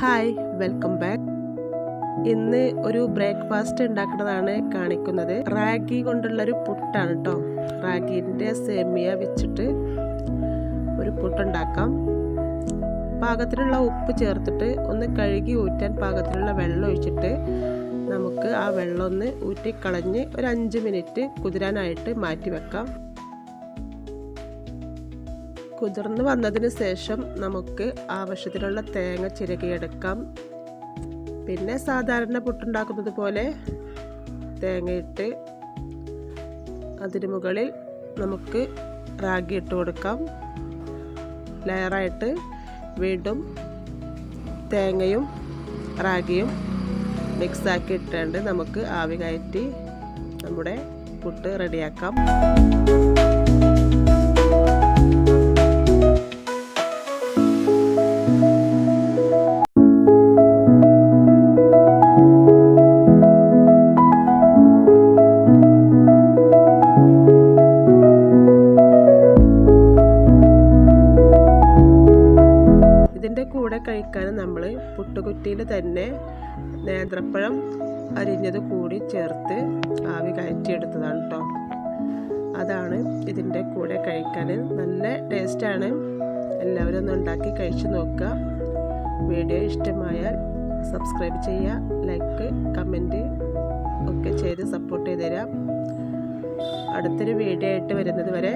Hi welcome back. ഇന്ന് ഒരു breakfast ഉണ്ടാക്കുന്നതാണ് കാണിക്കുന്നത്. റാഗി കൊണ്ടുള്ളൊരു പുട്ടാണ് കേട്ടോ റാഗിന്റെ സേമിയ വെച്ചിട്ട് ഒരു പുട്ടുണ്ടാക്കാം. പാകത്തിനുള്ള ഉപ്പ് ചേർത്തിട്ട് ഒന്ന് കഴുകി ഊറ്റാൻ പാകത്തിനുള്ള വെള്ളം ഒഴിച്ചിട്ട് നമുക്ക് ആ വെള്ളം ഒന്ന് ഊറ്റിക്കളഞ്ഞ് ഒരു അഞ്ച് മിനിറ്റ് കുതിരാനായിട്ട് മാറ്റി വെക്കാം. കുതിർന്ന് വന്നതിന് ശേഷം നമുക്ക് ആവശ്യത്തിനുള്ള തേങ്ങ ചിരകിയെടുക്കാം പിന്നെ സാധാരണ പുട്ടുണ്ടാക്കുന്നത് പോലെ തേങ്ങയിട്ട് അതിന് മുകളിൽ നമുക്ക് റാഗി ഇട്ട് കൊടുക്കാം. ലെയറായിട്ട് വീണ്ടും തേങ്ങയും റാഗിയും മിക്സാക്കി ഇട്ടുകൊണ്ട് നമുക്ക് ആവി കയറ്റി നമ്മുടെ പുട്ട് റെഡിയാക്കാം. കൂടെ കഴിക്കാൻ നമ്മൾ പുട്ടുകുറ്റിയിൽ തന്നെ നേന്ത്രപ്പഴം അരിഞ്ഞത് കൂടി ചേർത്ത് ആവി കയറ്റിയെടുത്തതാണ് കേട്ടോ. അതാണ് ഇതിന്റെ കൂടെ കഴിക്കാൻ. നല്ല ടേസ്റ്റാണ്. എല്ലാവരും ഒന്ന് ഉണ്ടാക്കി കഴിച്ചു നോക്കുക. വീഡിയോ ഇഷ്ടമായാൽ സബ്സ്ക്രൈബ് ചെയ്യുക ലൈക്ക് കമന്റ് ഒക്കെ ചെയ്ത് സപ്പോർട്ട് ചെയ്ത് തരാം. അടുത്തൊരു വീഡിയോ ആയിട്ട് വരുന്നത് വരെ